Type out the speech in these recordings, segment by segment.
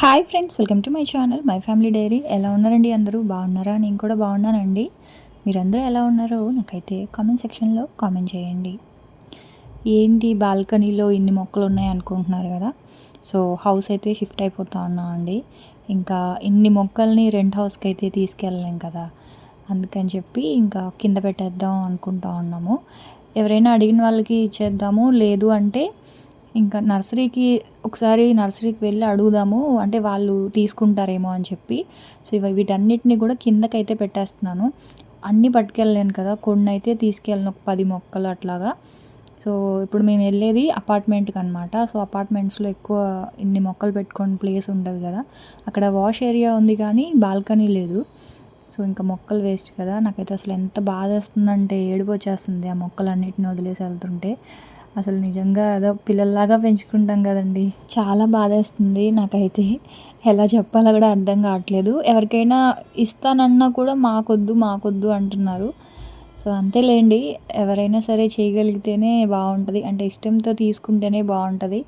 Hi friends welcome to my channel my family diary. ఎలా ఉన్నారండి అందరూ? బాగున్నారా? నేను కూడా బాగున్నానండి. మీరందరూ ఎలా ఉన్నారో నాకైతే కామెంట్ సెక్షన్లో కామెంట్ చేయండి. ఏంటి బాల్కనీలో ఇన్ని మొక్కలు ఉన్నాయి అనుకుంటున్నారు కదా? సో హౌస్ అయితే షిఫ్ట్ అయిపోతా ఉన్నా అండి. ఇంకా ఇన్ని మొక్కల్ని రెంట్ హౌస్కి అయితే తీసుకెళ్ళలేం కదా? అందుకని చెప్పి ఇంకా కింద పెట్టేద్దాం అనుకుంటా ఉన్నాము. ఎవరైనా అడిగిన వాళ్ళకి ఇచ్చేద్దాము. లేదు అంటే ఇంకా నర్సరీకి ఒకసారి నర్సరీకి వెళ్ళి అడుగుదాము అంటే వాళ్ళు తీసుకుంటారేమో అని చెప్పి. సో ఇవి వీటన్నిటిని కూడా కిందకైతే పెట్టేస్తున్నాను. అన్నీ పట్టుకెళ్ళలేను కదా కొన్ని అయితే తీసుకెళ్ళను ఒక పది మొక్కలు అట్లాగా. సో ఇప్పుడు మేము వెళ్ళేది అపార్ట్మెంట్కి అనమాట సో అపార్ట్మెంట్స్లో ఎక్కువ ఇన్ని మొక్కలు పెట్టుకొని ప్లేస్ ఉండదు కదా. అక్కడ వాష్ ఏరియా ఉంది కానీ బాల్కనీ లేదు. సో ఇంకా మొక్కలు వేస్ట్ కదా. నాకైతే అసలు ఎంత బాధ వస్తుందంటే ఏడుపు వచ్చేస్తుంది ఆ మొక్కలన్నిటిని వదిలేసి వెళ్తుంటే. అసలు నిజంగా ఏదో పిల్లల్లాగా పెంచుకుంటాం కదండి. చాలా బాధేస్తుంది నాకైతే. ఎలా చెప్పాలో కూడా అర్థం కావట్లేదు. ఎవరికైనా ఇస్తానన్నా కూడా మాకొద్దు మాకొద్దు అంటున్నారు. సో అంతేలేండి. ఎవరైనా సరే చేయగలిగితేనే బాగుంటుంది. అంటే ఇష్టంతో తీసుకుంటేనే బాగుంటుంది.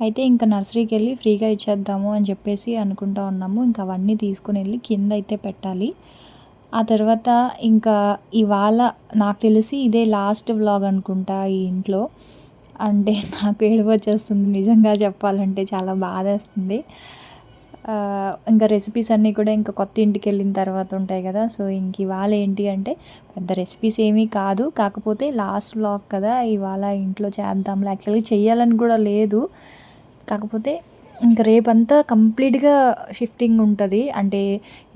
అయితే ఇంకా నర్సరీకి వెళ్ళి ఫ్రీగా ఇచ్చేద్దాము అని చెప్పేసి అనుకుంటా ఉన్నాము. ఇంకా అవన్నీ తీసుకుని వెళ్ళి కింద అయితే పెట్టాలి. ఆ తర్వాత ఇంకా ఇవాళ నాకు తెలిసి ఇదే లాస్ట్ వ్లాగ్ అనుకుంటా ఈ ఇంట్లో. అంటే నాకు ఏడుపు వచ్చేస్తుంది. నిజంగా చెప్పాలంటే చాలా బాధేస్తుంది ఇంకా రెసిపీస్ అన్నీ కూడా ఇంకా కొత్త ఇంటికి వెళ్ళిన తర్వాత ఉంటాయి కదా. సో ఇంక ఇవాళ ఏంటి అంటే పెద్ద రెసిపీస్ ఏమీ కాదు. కాకపోతే లాస్ట్ బ్లాగ్ కదా ఇవాళ ఇంట్లో చేద్దాం యాక్చువల్గా చెయ్యాలని కూడా లేదు. కాకపోతే ఇంకా రేపంతా కంప్లీట్గా షిఫ్టింగ్ ఉంటుంది. అంటే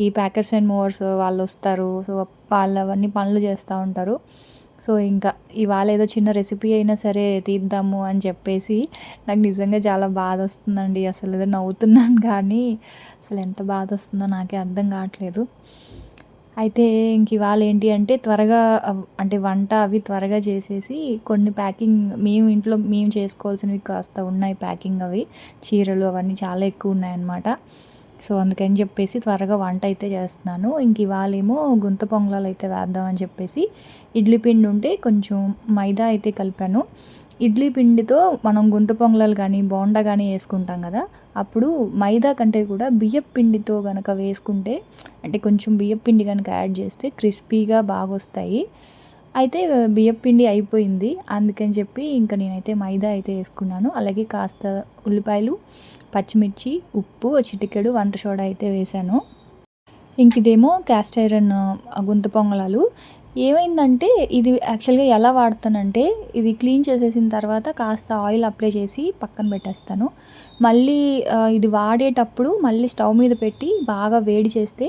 ఈ ప్యాకర్స్ అండ్ మూవర్స్ వాళ్ళు వస్తారు. సో వాళ్ళు అవన్నీ పనులు చేస్తూ ఉంటారు. సో ఇంకా ఇవాళ ఏదో చిన్న రెసిపీ అయినా సరే తీద్దాము అని చెప్పేసి నాకు నిజంగా చాలా బాధ వస్తుందండి. అసలు ఏదో నవ్వుతున్నాను కానీ అసలు ఎంత బాధ వస్తుందో నాకే అర్థం కావట్లేదు. అయితే ఇంక ఇవాళ ఏంటి అంటే త్వరగా అంటే వంట అవి త్వరగా చేసేసి కొన్ని ప్యాకింగ్ మేము ఇంట్లో మేము చేసుకోవాల్సినవి కాస్త ఉన్నాయి ప్యాకింగ్ అవి. చీరలు అవన్నీ చాలా ఎక్కువ ఉన్నాయన్నమాట. సో అందుకని చెప్పేసి త్వరగా వంట అయితే చేస్తున్నాను. ఇంక ఇవాళేమో గుంత పొంగలాలు అయితే వేద్దామని చెప్పేసి ఇడ్లీ పిండి ఉంటే కొంచెం మైదా అయితే కలిపాను. ఇడ్లీ పిండితో మనం గుంత పొంగలాలు కానీ బోండా కానీ వేసుకుంటాం కదా అప్పుడు మైదా కంటే కూడా బియ్యం పిండితో కనుక వేసుకుంటే అంటే కొంచెం బియ్యం పిండి కనుక యాడ్ చేస్తే క్రిస్పీగా బాగా వస్తాయి అయితే బియ్యం పిండి అయిపోయింది అందుకని చెప్పి ఇంకా నేనైతే మైదా అయితే వేసుకున్నాను. అలాగే కాస్త ఉల్లిపాయలు పచ్చిమిర్చి ఉప్పు చిటికెడు వంట సోడా అయితే వేశాను. ఇంక ఇదేమో క్యాస్ట్ ఐరన్ గుంత పొంగలాలు. ఏమైందంటే ఇది యాక్చువల్గా ఎలా వాడతానంటే ఇది క్లీన్ చేసేసిన తర్వాత కాస్త ఆయిల్ అప్లై చేసి పక్కన పెట్టేస్తాను. మళ్ళీ ఇది వాడేటప్పుడు మళ్ళీ స్టవ్ మీద పెట్టి బాగా వేడి చేస్తే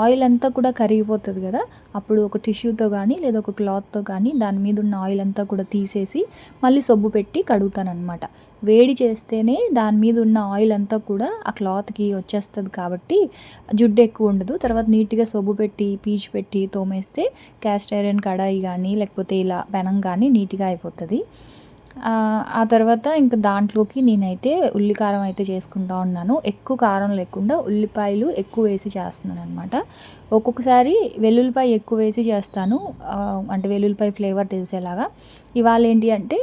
ఆయిల్ అంతా కూడా కరిగిపోతుంది కదా. అప్పుడు ఒక టిష్యూతో కానీ లేదా ఒక క్లాత్తో కానీ దాని మీద ఉన్న ఆయిల్ అంతా కూడా తీసేసి మళ్ళీ సొబ్బు పెట్టి కడుగుతాను అనమాట వేడి చేస్తేనే దాని మీద ఉన్న ఆయిల్ అంతా కూడా ఆ క్లాత్కి వచ్చేస్తుంది కాబట్టి జుడ్డు ఎక్కువ ఉండదు. తర్వాత నీట్గా సొబ్బు పెట్టి పీచు పెట్టి తోమేస్తే క్యాస్ట్ ఐరన్ కడాయి కానీ లేకపోతే ఇలా పెనం కానీ నీట్గా అయిపోతుంది. ఆ తర్వాత ఇంకా దాంట్లోకి నేనైతే ఉల్లి కారం అయితే చేసుకుంటా ఉన్నాను. ఎక్కువ కారం లేకుండా ఉల్లిపాయలు ఎక్కువ వేసి చేస్తున్నాను అనమాట ఒక్కొక్కసారి వెల్లుల్లిపాయ ఎక్కువ వేసి చేస్తాను. అంటే వెల్లుల్లిపాయ ఫ్లేవర్ తెలిసేలాగా. ఇవాళ ఏంటి అంటే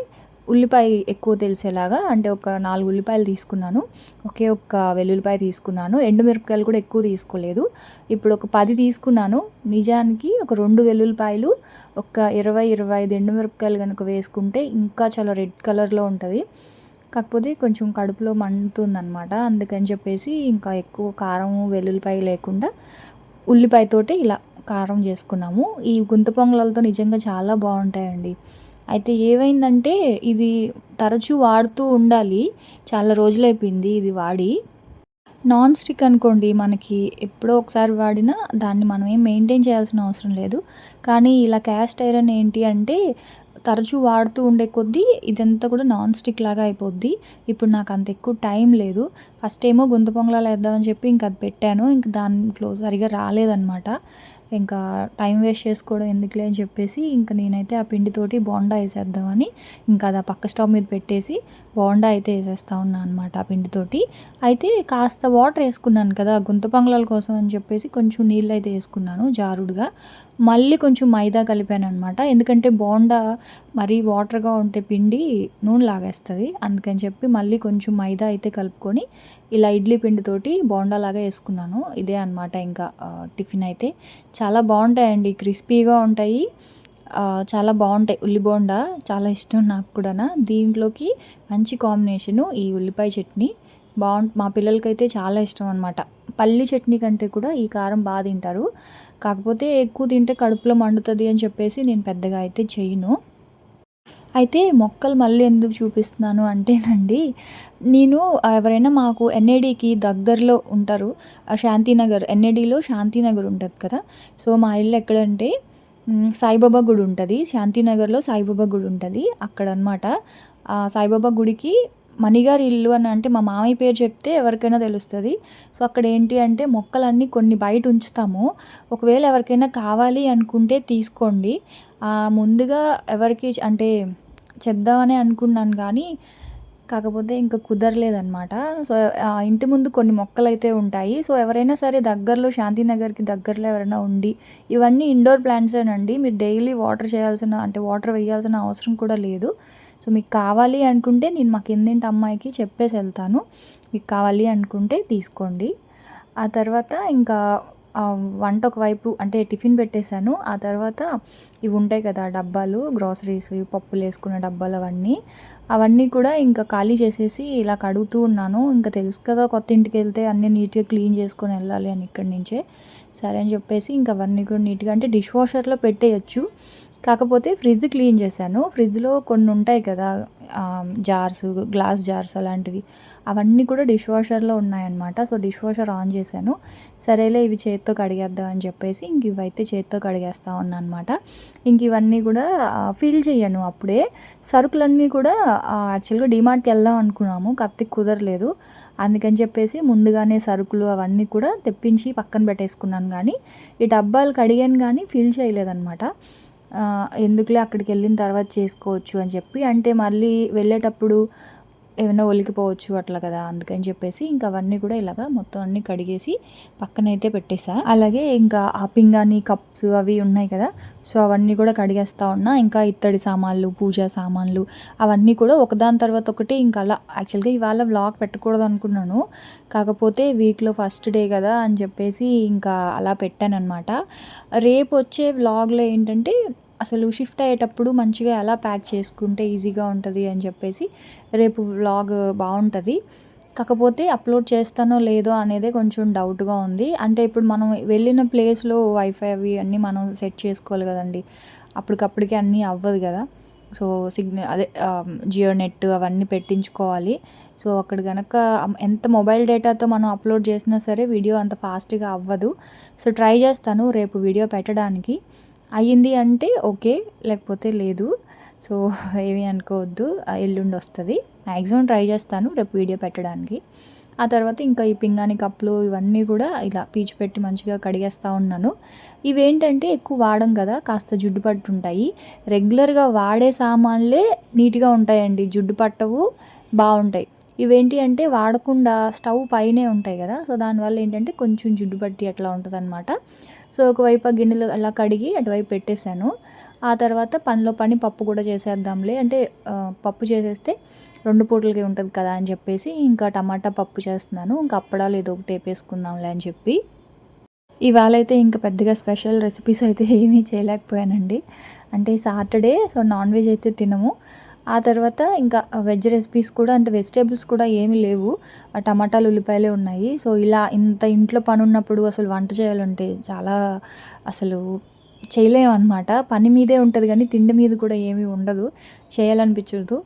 ఉల్లిపాయ ఎక్కువ తెలిసేలాగా అంటే ఒక నాలుగు ఉల్లిపాయలు తీసుకున్నాను. ఒకే ఒక్క వెల్లుల్లిపాయ తీసుకున్నాను. ఎండుమిరపకాయలు కూడా ఎక్కువ తీసుకోలేదు. ఇప్పుడు ఒక పది తీసుకున్నాను. నిజానికి ఒక రెండు వెల్లుల్లిపాయలు ఒక ఇరవై ఇరవై ఐదు ఎండుమిరపకాయలు కనుక వేసుకుంటే ఇంకా చాలా రెడ్ కలర్లో ఉంటుంది. కాకపోతే కొంచెం కడుపులో మండుతుందన్నమాట. అందుకని చెప్పేసి ఇంకా ఎక్కువ కారం వెల్లుల్లిపాయ లేకుండా ఉల్లిపాయతోటి ఇలా కారం చేసుకున్నాము. ఈ గుంత పొంగలతో నిజంగా చాలా బాగుంటాయండి. అయితే ఏమైందంటే ఇది తరచూ వాడుతూ ఉండాలి. చాలా రోజులైపోయింది ఇది వాడి. నాన్ స్టిక్ అనుకోండి మనకి ఎప్పుడో ఒకసారి వాడినా దాన్ని మనం ఏం మెయింటైన్ చేయాల్సిన అవసరం లేదు. కానీ ఇలా క్యాస్ట్ ఐరన్ ఏంటి అంటే తరచూ వాడుతూ ఉండే కొద్దీ ఇదంతా కూడా నాన్ స్టిక్ లాగా అయిపోద్ది. ఇప్పుడు నాకు అంత ఎక్కువ టైం లేదు. ఫస్ట్ ఏమో గుంత పొంగలాలు వేద్దామని చెప్పి ఇంక అది పెట్టాను. ఇంక దాంట్లో సరిగా రాలేదన్నమాట. ఇంకా టైం వేస్ట్ చేసుకోవడం ఎందుకులే అని చెప్పేసి ఇంకా నేనైతే ఆ పిండితోటి బోండా వేసేద్దామని ఇంకా అది ఆ పక్క స్టవ్ మీద పెట్టేసి బోండా అయితే వేసేస్తా ఉన్నాను అనమాట ఆ పిండితోటి. అయితే కాస్త వాటర్ వేసుకున్నాను కదా గుంత పొంగలాల కోసం అని చెప్పేసి కొంచెం నీళ్ళు అయితే వేసుకున్నాను జారుడుగా. మళ్ళీ కొంచెం మైదా కలిపాను అనమాట ఎందుకంటే బోండా మరీ వాటర్గా ఉంటే పిండి నూనె లాగేస్తుంది. అందుకని చెప్పి మళ్ళీ కొంచెం మైదా అయితే కలుపుకొని ఇలా ఇడ్లీ పిండితోటి బోండా లాగా వేసుకున్నాను. ఇదే అనమాట ఇంకా టిఫిన్ అయితే. చాలా బాగుంటాయండి. క్రిస్పీగా ఉంటాయి. చాలా బాగుంటాయి. ఉల్లి బోండా చాలా ఇష్టం నాకు కూడా దీంట్లోకి మంచి కాంబినేషను ఈ ఉల్లిపాయ చట్నీ. బాగుంటు మా పిల్లలకైతే చాలా ఇష్టం అనమాట పల్లి చట్నీ కంటే కూడా ఈ కారం బాగా తింటారు. కాకపోతే ఎక్కువ తింటే కడుపులో మండుతుంది అని చెప్పేసి నేను పెద్దగా అయితే చేయను అయితే మొక్కలు మళ్ళీ ఎందుకు చూపిస్తున్నాను అంటేనండి నేను ఎవరైనా మాకు ఎన్ఏడికి దగ్గరలో ఉంటారు శాంతినగర్ ఎన్ఏడిలో శాంతినగర్ ఉంటుంది కదా. సో మా ఇల్లు ఎక్కడంటే సాయిబాబా గుడి ఉంటుంది. శాంతినగర్లో సాయిబాబా గుడి ఉంటుంది అక్కడ అనమాట సాయిబాబా గుడికి మణిగారి ఇల్లు అని అంటే మా మామయ్య పేరు చెప్తే ఎవరికైనా తెలుస్తుంది. సో అక్కడ ఏంటి అంటే మొక్కలన్నీ కొన్ని బయట ఉంచుతాము. ఒకవేళ ఎవరికైనా కావాలి అనుకుంటే తీసుకోండి. ముందుగా ఎవరికి అంటే చెప్దామని అనుకున్నాను కానీ కాకపోతే ఇంకా కుదరలేదనమాట సో ఇంటి ముందు కొన్ని మొక్కలు అయితే ఉంటాయి. సో ఎవరైనా సరే దగ్గరలో శాంతినగర్కి దగ్గరలో ఎవరైనా ఉండి ఇవన్నీ ఇండోర్ ప్లాంట్సేనండి. మీరు డైలీ వాటర్ చేయాల్సిన అంటే వాటర్ వేయాల్సిన అవసరం కూడా లేదు. సో మీకు కావాలి అనుకుంటే నేను మా కిందింటి అమ్మాయికి చెప్పేసి వెళ్తాను. మీకు కావాలి అనుకుంటే తీసుకోండి. ఆ తర్వాత ఇంకా వంట ఒకవైపు అంటే టిఫిన్ పెట్టేశాను. ఆ తర్వాత ఇవి ఉంటాయి కదా డబ్బాలు గ్రాసరీస్ పప్పులు వేసుకునే డబ్బాలు అవన్నీ. అవన్నీ కూడా ఇంకా ఖాళీ చేసేసి ఇలా కడుగుతూ ఉన్నాను. ఇంకా తెలుసు కదా కొత్త ఇంటికి వెళ్తే అన్నీ నీట్గా క్లీన్ చేసుకొని వెళ్ళాలి అని ఇక్కడి నుంచే. సరే అని చెప్పేసి ఇంకా అవన్నీ కూడా నీట్గా అంటే డిష్ వాషర్లో పెట్టేయచ్చు. కాకపోతే ఫ్రిడ్జ్ క్లీన్ చేశాను. ఫ్రిడ్జ్లో కొన్ని ఉంటాయి కదా జార్స్ గ్లాస్ జార్స్ అలాంటివి. అవన్నీ కూడా డిష్ వాషర్లో ఉన్నాయన్నమాట. సో డిష్ వాషర్ ఆన్ చేశాను. సరేలే ఇవి చేత్తో కడిగేద్దాం అని చెప్పేసి ఇంక ఇవైతే చేత్తో కడిగేస్తా ఉన్నా అనమాట ఇంక ఇవన్నీ కూడా ఫిల్ చేయను అప్పుడే. సరుకులన్నీ కూడా యాక్చువల్గా డిమార్ట్కి వెళ్దాం అనుకున్నాము. కాకపోతే కుదరలేదు. అందుకని చెప్పేసి ముందుగానే సరుకులు అవన్నీ కూడా తెప్పించి పక్కన పెట్టేసుకున్నాను కానీ ఈ డబ్బాలు కడిగాను కానీ ఫిల్ చేయలేదన్నమాట. ఎందుకులే అక్కడికి వెళ్ళిన తర్వాత చేసుకోవచ్చు అని చెప్పి అంటే మళ్ళీ వెళ్ళేటప్పుడు ఏమైనా ఒలికిపోవచ్చు అట్లా కదా అందుకని చెప్పేసి ఇంకా అవన్నీ కూడా ఇలాగా మొత్తం అన్నీ కడిగేసి పక్కనైతే పెట్టేసా. అలాగే ఇంకా ఆ పింగాని కప్స్ అవి ఉన్నాయి కదా సో అవన్నీ కూడా కడిగేస్తా ఉన్నా. ఇంకా ఇత్తడి సామాన్లు పూజా సామాన్లు అవన్నీ కూడా ఒకదాని తర్వాత ఒకటి ఇంకా అలా యాక్చువల్గా ఇవాళ వ్లాగ్ పెట్టకూడదు అనుకున్నాను. కాకపోతే వీక్లో ఫస్ట్ డే కదా అని చెప్పేసి ఇంకా అలా పెట్టాను అనమాట రేపు వచ్చే వ్లాగ్లో ఏంటంటే అసలు షిఫ్ట్ అయ్యేటప్పుడు మంచిగా ఎలా ప్యాక్ చేసుకుంటే ఈజీగా ఉంటుంది అని చెప్పేసి రేపు వ్లాగ్ బాగుంటుంది. కాకపోతే అప్లోడ్ చేస్తానో లేదో అనేది కొంచెం డౌట్గా ఉంది. అంటే ఇప్పుడు మనం వెళ్ళిన ప్లేస్లో వైఫై అవి అన్నీ మనం సెట్ చేసుకోవాలి కదండి. అప్పటికప్పటికే అన్నీ అవ్వదు కదా. సో సిగ్నల్ అదే జియో నెట్ అవన్నీ పెట్టించుకోవాలి. సో అక్కడ కనుక ఎంత మొబైల్ డేటాతో మనం అప్లోడ్ చేసినా సరే వీడియో అంత ఫాస్ట్గా అవ్వదు. సో ట్రై చేస్తాను రేపు వీడియో పెట్టడానికి. అయ్యింది అంటే ఓకే లేకపోతే లేదు. సో ఏమీ అనుకోవద్దు. ఎల్లుండి వస్తుంది. మ్యాక్సిమం ట్రై చేస్తాను రేపు వీడియో పెట్టడానికి. ఆ తర్వాత ఇంకా ఈ పింగాని కప్పులు ఇవన్నీ కూడా ఇలా పీచు పెట్టి మంచిగా కడిగేస్తూ ఉన్నాను. ఇవేంటంటే ఎక్కువ వాడం కదా కాస్త జుడ్డు పట్టుంటాయి రెగ్యులర్గా వాడే సామాన్లే నీట్గా ఉంటాయండి. జుడ్డు పట్టవు బాగుంటాయి. ఇవేంటి అంటే వాడకుండా స్టవ్ పైనే ఉంటాయి కదా సో దానివల్ల ఏంటంటే కొంచెం జుడ్డు పట్టి అట్లా ఉంటుంది అనమాట సో ఒకవైపు ఆ గిన్నెలు అలా కడిగి అటువైపు పెట్టేశాను. ఆ తర్వాత పనిలో పని పప్పు కూడా చేసేద్దాంలే. అంటే పప్పు చేసేస్తే రెండు పూటలకి ఉంటుంది కదా అని చెప్పేసి ఇంకా టమాటా పప్పు చేస్తున్నాను. ఇంకా అప్పడాలు ఏదో ఒకటి వేపేసుకుందాంలే అని చెప్పి. ఇవాళ అయితే ఇంకా పెద్దగా స్పెషల్ రెసిపీస్ అయితే ఏమీ చేయలేకపోయానండి. అంటే సాటర్డే సో నాన్ వెజ్ అయితే తినము. ఆ తర్వాత ఇంకా వెజ్ రెసిపీస్ కూడా అంటే వెజిటేబుల్స్ కూడా ఏమీ లేవు. టమాటాలు ఉల్లిపాయలే ఉన్నాయి. సో ఇలా ఇంత ఇంట్లో పని ఉన్నప్పుడు అసలు వంట చేయాలంటే చాలా అసలు చేయలేము అనమాట పని మీదే ఉంటుంది కానీ తిండి మీద కూడా ఏమీ ఉండదు. చేయాలనిపించదు.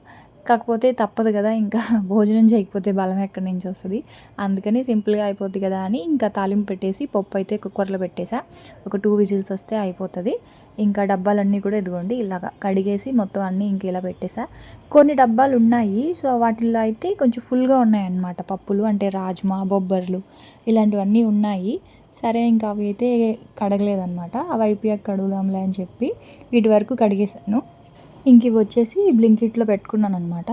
కాకపోతే తప్పదు కదా ఇంకా భోజనం చేయకపోతే బలం ఎక్కడి నుంచి వస్తుంది. అందుకని సింపుల్గా అయిపోద్ది కదా అని ఇంకా తాలింపు పెట్టేసి పప్పు అయితే కుక్కర్లో పెట్టేసా. ఒక టూ విజిల్స్ వస్తే అయిపోతుంది. ఇంకా డబ్బాలన్నీ కూడా ఇదిగోండి ఇలాగా కడిగేసి మొత్తం అన్నీ ఇంక ఇలా పెట్టేసా. కొన్ని డబ్బాలు ఉన్నాయి సో వాటిల్లో అయితే కొంచెం ఫుల్గా ఉన్నాయన్నమాట. పప్పులు అంటే రాజ్మా బొబ్బర్లు ఇలాంటివన్నీ ఉన్నాయి. సరే ఇంకా అవి అయితే కడగలేదన్నమాట. అవి అయిపోయాక కడుగుదాంలే అని చెప్పి వీటి వరకు కడిగేసాను ఇంక ఇవి వచ్చేసి బ్లింకిట్లో పెట్టుకున్నాను అనమాట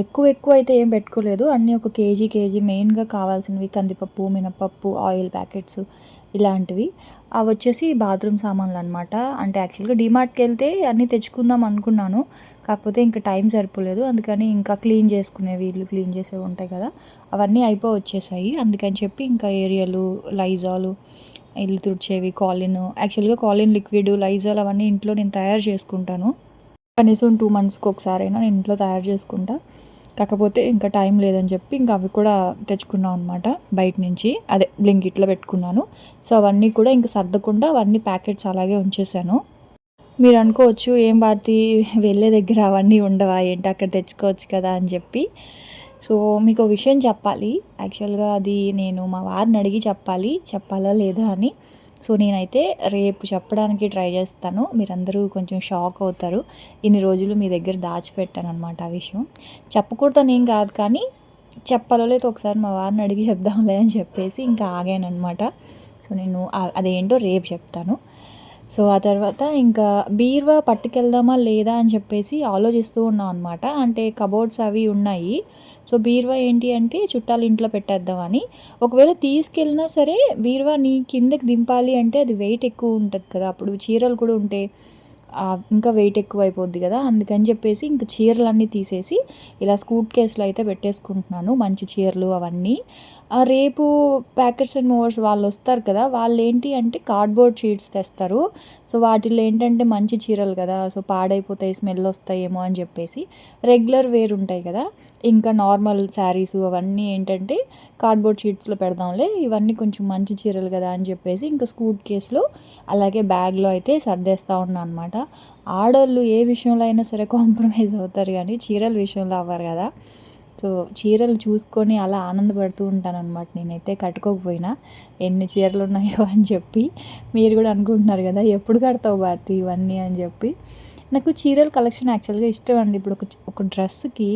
ఎక్కువ ఎక్కువ అయితే ఏం పెట్టుకోలేదు. అన్నీ ఒక కేజీ కేజీ మెయిన్గా కావాల్సినవి కందిపప్పు మినపప్పు ఆయిల్ ప్యాకెట్స్ ఇలాంటివి. అవి వచ్చేసి బాత్రూమ్ సామాన్లు అనమాట అంటే యాక్చువల్గా డిమార్ట్కి వెళ్తే అన్నీ తెచ్చుకుందాం అనుకున్నాను. కాకపోతే ఇంకా టైం సరిపోలేదు. అందుకని ఇంకా క్లీన్ చేసుకునేవి ఇల్లు క్లీన్ చేసేవి ఉంటాయి కదా. అవన్నీ అయిపో వచ్చేసాయి అందుకని చెప్పి ఇంకా ఏరియాలు లైజాలు ఇల్లు తుడిచేవి కాలిన్. యాక్చువల్గా కాలిన్ లిక్విడ్ లైజాల్ అవన్నీ ఇంట్లో నేను తయారు చేసుకుంటాను. కనీసం టూ మంత్స్కి ఒకసారైనా నేను ఇంట్లో తయారు చేసుకుంటా. కాకపోతే ఇంకా టైం లేదని చెప్పి ఇంకా అవి కూడా తెచ్చుకున్నాం అనమాట బయట నుంచి. అదే బ్లింకిట్లో పెట్టుకున్నాను. సో అవన్నీ కూడా ఇంకా సర్దకుండా అవన్నీ ప్యాకెట్స్ అలాగే ఉంచేసాను. మీరు అనుకోవచ్చు ఏం భారతి వెళ్ళే దగ్గర అవన్నీ ఉండవా ఏంటి అక్కడ తెచ్చుకోవచ్చు కదా అని చెప్పి. సో మీకు విషయం చెప్పాలి. యాక్చువల్గా అది నేను మా వారిని అడిగి చెప్పాలి. చెప్పాలా లేదా అని. సో నేనైతే రేపు చెప్పడానికి ట్రై చేస్తాను. మీరందరూ కొంచెం షాక్ అవుతారు. ఇన్ని రోజులు మీ దగ్గర దాచిపెట్టాను అనమాట ఆ విషయం. చెప్పకూడదని ఏం కాదు కానీ చెప్పాలో లేదు ఒకసారి మా వారిని అడిగి చెప్దాంలే అని చెప్పేసి ఇంకా ఆగాను అనమాట సో నేను అదేంటో రేపు చెప్తాను. సో ఆ తర్వాత ఇంకా బీర్వా పట్టుకెళ్దామా లేదా అని చెప్పేసి ఆలోచిస్తూ ఉన్నాం అనమాట అంటే కబోర్డ్స్ అవి ఉన్నాయి. సో బీరువా ఏంటి అంటే చుట్టాలు ఇంట్లో పెట్టేద్దామని ఒకవేళ తీసుకెళ్ళినా సరే బీర్వా నీ కిందకి దింపాలి అంటే అది వెయిట్ ఎక్కువ ఉంటుంది కదా. అప్పుడు చీరలు కూడా ఉంటే ఇంకా వెయిట్ ఎక్కువ అయిపోద్ది కదా. అందుకని చెప్పేసి ఇంకా చీరలన్నీ తీసేసి ఇలా స్కూట్ కేసులో అయితే పెట్టేసుకుంటున్నాను. మంచి చీరలు అవన్నీ. రేపు ప్యాకెట్స్ అండ్ మోవర్స్ వాళ్ళు వస్తారు కదా వాళ్ళు ఏంటి అంటే కార్డ్బోర్డ్ షీట్స్ తెస్తారు. సో వాటిలో ఏంటంటే మంచి చీరలు కదా సో పాడైపోతాయి స్మెల్ వస్తాయేమో అని చెప్పేసి రెగ్యులర్ వేర్ ఉంటాయి కదా. ఇంకా నార్మల్ శారీస్ అవన్నీ ఏంటంటే కార్డ్బోర్డ్ షీట్స్లో పెడదాంలే ఇవన్నీ కొంచెం మంచి చీరలు కదా అని చెప్పేసి ఇంకా స్కూట్ కేసులో అలాగే బ్యాగ్లో అయితే సర్దేస్తూ ఉన్నాను అనమాట ఆడవాళ్ళు ఏ విషయంలో అయినా సరే కాంప్రమైజ్ అవుతారు కానీ చీరల విషయంలో అవ్వరు కదా. సో చీరలు చూసుకొని అలా ఆనందపడుతూ ఉంటాను అనమాట నేనైతే కట్టుకోకపోయినా ఎన్ని చీరలు ఉన్నాయో అని చెప్పి మీరు కూడా అనుకుంటున్నారు కదా ఎప్పుడు కడతావు భారతి ఇవన్నీ అని చెప్పి. నాకు చీరల కలెక్షన్ యాక్చువల్గా ఇష్టం అండి. ఇప్పుడు ఒక ఒక డ్రెస్కి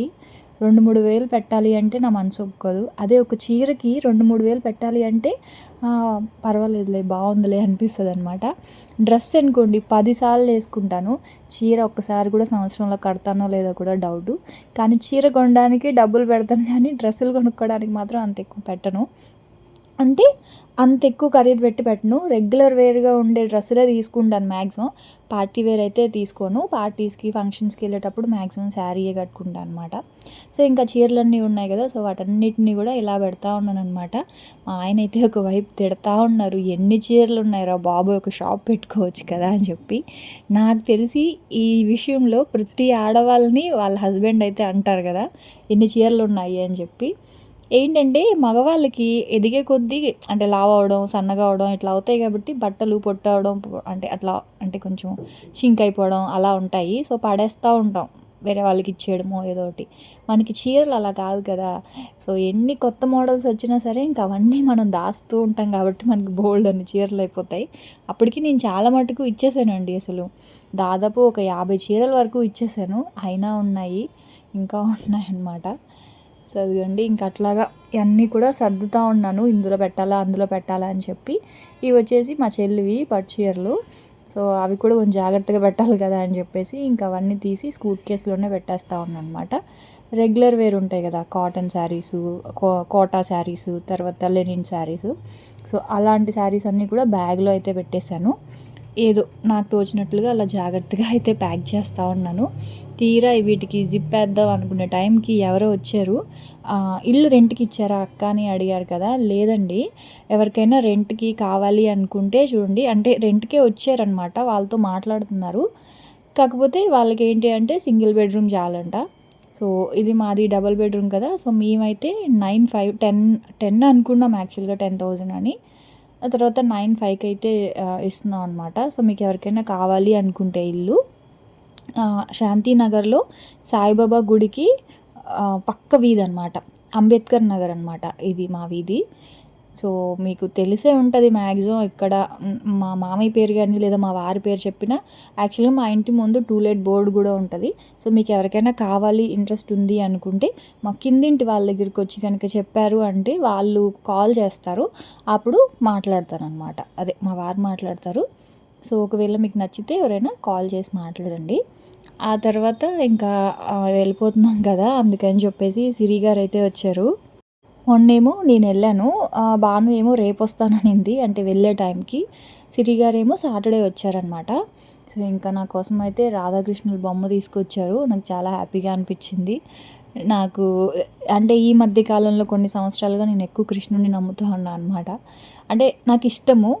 రెండు మూడు వేలు పెట్టాలి అంటే నా మనసు ఒప్పుకోదు. అదే ఒక చీరకి రెండు మూడు వేలు పెట్టాలి అంటే పర్వాలేదులే బాగుందిలే అనిపిస్తుంది అనమాట డ్రెస్ అనుకోండి పదిసార్లు వేసుకుంటాను. చీర ఒక్కసారి కూడా సంవత్సరంలో కడతానో లేదో కూడా డౌట్. కానీ చీర కొనడానికి డబ్బులు పెడతాను కానీ డ్రెస్సులు కొనుక్కోవడానికి మాత్రం అంత ఎక్కువ పెట్టను. అంటే అంత ఎక్కువ ఖరీదు పెట్టి పెట్టను. రెగ్యులర్ వేర్గా ఉండే డ్రెస్సులే తీసుకుంటాను మ్యాక్సిమం పార్టీ వేర్ అయితే తీసుకోను. పార్టీస్కి ఫంక్షన్స్కి వెళ్ళేటప్పుడు మ్యాక్సిమం శారీయే కట్టుకుంటాను అనమాట సో ఇంకా చీరలన్నీ ఉన్నాయి కదా సో వాటన్నిటిని కూడా ఇలా పెడతా ఉన్నాను అనమాట మా ఆయన అయితే ఒకవైపు తిడతా ఉన్నారు ఎన్ని చీరలు ఉన్నాయో బాబు ఒక షాప్ పెట్టుకోవచ్చు కదా అని చెప్పి. నాకు తెలిసి ఈ విషయంలో ప్రతి ఆడవాళ్ళని వాళ్ళ హస్బెండ్ అయితే అంటారు కదా ఎన్ని చీరలు ఉన్నాయి అని చెప్పి. ఏంటంటే మగవాళ్ళకి ఎదిగే కొద్దీ అంటే లావు అవడం సన్నగా అవడం ఇట్లా అవుతాయి కాబట్టి బట్టలు పొట్ట అవడం అంటే అట్లా అంటే కొంచెం షింక్ అయిపోవడం అలా ఉంటాయి. సో పడేస్తూ ఉంటాం. వేరే వాళ్ళకి ఇచ్చేయడమో ఏదో ఒకటి. మనకి చీరలు అలా కాదు కదా. సో ఎన్ని కొత్త మోడల్స్ వచ్చినా సరే ఇంకా అవన్నీ మనం దాస్తూ ఉంటాం కాబట్టి మనకి బోల్డ్ అన్ని చీరలు అయిపోతాయి. అప్పటికి నేను చాలా మటుకు ఇచ్చేసానండి అసలు. దాదాపు ఒక యాభై చీరల వరకు ఇచ్చేసాను. అయినా ఉన్నాయి ఇంకా ఉన్నాయి చదివండి. ఇంకా ఇంక అట్లాగా ఇవన్నీ కూడా సర్దుతా ఉన్నాను. ఇందులో పెట్టాలా అందులో పెట్టాలా అని చెప్పి. ఇవి వచ్చేసి మా చెల్లివి పట్టు చీరలు. సో అవి కూడా కొంచెం జాగ్రత్తగా పెట్టాలి కదా అని చెప్పేసి ఇంకా అవన్నీ తీసి స్కూట్ కేసులోనే పెట్టేస్తూ ఉన్నాను అనమాట రెగ్యులర్ వేర్ ఉంటాయి కదా కాటన్ శారీసు కో కోటా శారీసు తర్వాత లెనిన్ శారీసు. సో అలాంటి శారీస్ అన్నీ కూడా బ్యాగ్లో అయితే పెట్టేశాను. ఏదో నాకు తోచినట్లుగా అలా జాగ్రత్తగా అయితే ప్యాక్ చేస్తూ ఉన్నాను. తీరా వీటికి జిప్ వేద్దాం అనుకునే టైంకి ఎవరో వచ్చారు. ఇల్లు రెంట్కి ఇచ్చారా అక్క అని అడిగారు కదా. లేదండి. ఎవరికైనా రెంట్కి కావాలి అనుకుంటే చూడండి. అంటే రెంట్కే వచ్చారనమాట వాళ్ళతో మాట్లాడుతున్నారు. కాకపోతే వాళ్ళకి ఏంటి అంటే సింగిల్ బెడ్రూమ్ చాలంట. సో ఇది మాది డబల్ బెడ్రూమ్ కదా. సో మేమైతే నైన్ ఫైవ్ టెన్ టెన్ అనుకున్నాం యాక్చువల్గా టెన్ థౌజండ్ అని. తర్వాత నైన్ ఫైవ్కి అయితే ఇస్తున్నాం అనమాట సో మీకు ఎవరికైనా కావాలి అనుకుంటే ఇల్లు శాంతినగర్లో సాయిబాబా గుడికి పక్క వీధి అనమాట అంబేద్కర్ నగర్ అనమాట ఇది మా వీధి. సో మీకు తెలిసే ఉంటుంది మ్యాక్సిమం ఇక్కడ మా మామయ్య పేరు కానీ లేదా మా వారి పేరు చెప్పినా యాక్చువల్గా మా ఇంటి ముందు టూలెట్ బోర్డు కూడా ఉంటుంది. సో మీకు ఎవరికైనా కావాలి ఇంట్రెస్ట్ ఉంది అనుకుంటే మా కిందింటి వాళ్ళ దగ్గరికి వచ్చి కనుక చెప్పారు అంటే వాళ్ళు కాల్ చేస్తారు. అప్పుడు మాట్లాడతారనమాట అదే మా వారు మాట్లాడతారు. సో ఒకవేళ మీకు నచ్చితే ఎవరైనా కాల్ చేసి మాట్లాడండి. ఆ తర్వాత ఇంకా వెళ్ళిపోతున్నాం కదా అందుకని చెప్పేసి సిరి గారు అయితే వచ్చారు. మొన్నేమో నేను వెళ్ళాను. బాను భాను ఏమో రేపు వస్తాననింది అంటే వెళ్ళే టైంకి. సిటీ గారేమో సాటర్డే వచ్చారనమాట. సో ఇంకా నా కోసం అయితే రాధాకృష్ణుల బొమ్మ తీసుకొచ్చారు. నాకు చాలా హ్యాపీగా అనిపించింది. నాకు అంటే ఈ మధ్య కాలంలో కొన్ని సంవత్సరాలుగా నేను ఎక్కువ కృష్ణుని నమ్ముతూ ఉన్నాను అనమాట అంటే నాకు ఇష్టము.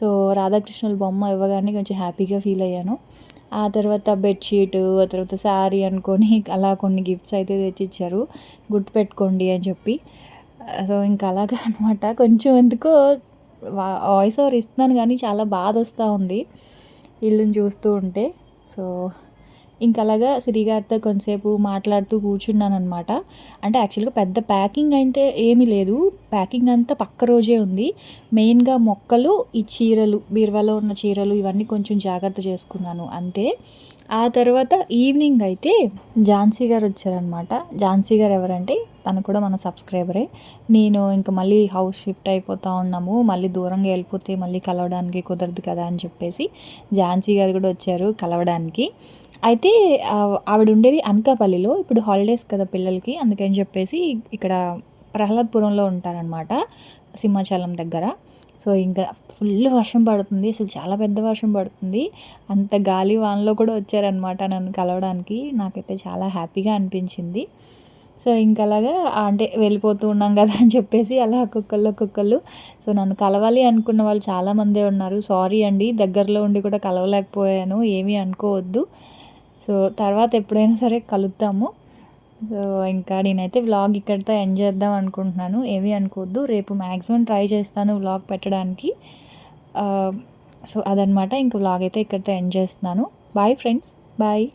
సో రాధాకృష్ణుల బొమ్మ ఇవ్వగానే కొంచెం హ్యాపీగా ఫీల్ అయ్యాను. ఆ తర్వాత బెడ్షీట్ ఆ తర్వాత శారీ అనుకొని అలా కొన్ని గిఫ్ట్స్ అయితే తెచ్చిచ్చారు. గుర్తుపెట్టుకోండి అని చెప్పి. సో ఇంకా అలాగా అనమాట కొంచెం ఎందుకో వా- వాయిస్ ఓవర్ ఇస్తున్నాను కానీ చాలా బాధ వస్తూ ఉంది. ఇల్లుని చూస్తూ ఉంటే. సో ఇంకా అలాగా సిరిగారితో కొంతసేపు మాట్లాడుతూ కూర్చున్నాను అనమాట అంటే యాక్చువల్గా పెద్ద ప్యాకింగ్ అయితే ఏమీ లేదు. ప్యాకింగ్ అంతా పక్క రోజే ఉంది. మెయిన్గా మొక్కలు ఈ చీరలు బీరువాలో ఉన్న చీరలు ఇవన్నీ కొంచెం జాగ్రత్త చేసుకున్నాను. అంతే. ఆ తర్వాత ఈవినింగ్ అయితే ఝాన్సీ గారు వచ్చారనమాట ఝాన్సీ గారు ఎవరంటే తను కూడా మన సబ్స్క్రైబరే. నేను ఇంకా మళ్ళీ హౌస్ షిఫ్ట్ అయిపోతూ ఉన్నాము. మళ్ళీ దూరంగా వెళ్ళిపోతే మళ్ళీ కలవడానికి కుదరదు కదా అని చెప్పేసి ఝాన్సీ గారు కూడా వచ్చారు కలవడానికి. అయితే ఆవిడ ఉండేది అనకాపల్లిలో. ఇప్పుడు హాలిడేస్ కదా పిల్లలకి. అందుకని చెప్పేసి ఇక్కడ ప్రహ్లాద్పురంలో ఉంటారనమాట సింహాచలం దగ్గర. సో ఇంకా ఫుల్ వర్షం పడుతుంది. అసలు చాలా పెద్ద వర్షం పడుతుంది. అంత గాలి వానలో కూడా వచ్చారనమాట నన్ను కలవడానికి. నాకైతే చాలా హ్యాపీగా అనిపించింది. సో ఇంకలాగా అంటే వెళ్ళిపోతూ ఉన్నాం కదా అని చెప్పేసి అలా ఒక్కొక్కళ్ళు ఒక్కొక్కళ్ళు సో నన్ను కలవాలి అనుకున్న వాళ్ళు చాలామందే ఉన్నారు. సారీ అండి. దగ్గరలో ఉండి కూడా కలవలేకపోయాను. ఏమీ అనుకోవద్దు. సో తర్వాత ఎప్పుడైనా సరే కలుద్దాము. సో ఇంకా నేనైతే వ్లాగ్ ఇక్కడితో ఎండ్ చేద్దాం అనుకుంటున్నాను. ఏమీ అనుకోవద్దు. రేపు మ్యాక్సిమం ట్రై చేస్తాను వ్లాగ్ పెట్టడానికి. సో అదనమాట. ఇంక వ్లాగ్ అయితే ఇక్కడితో ఎండ్ చేస్తున్నాను. Bye friends bye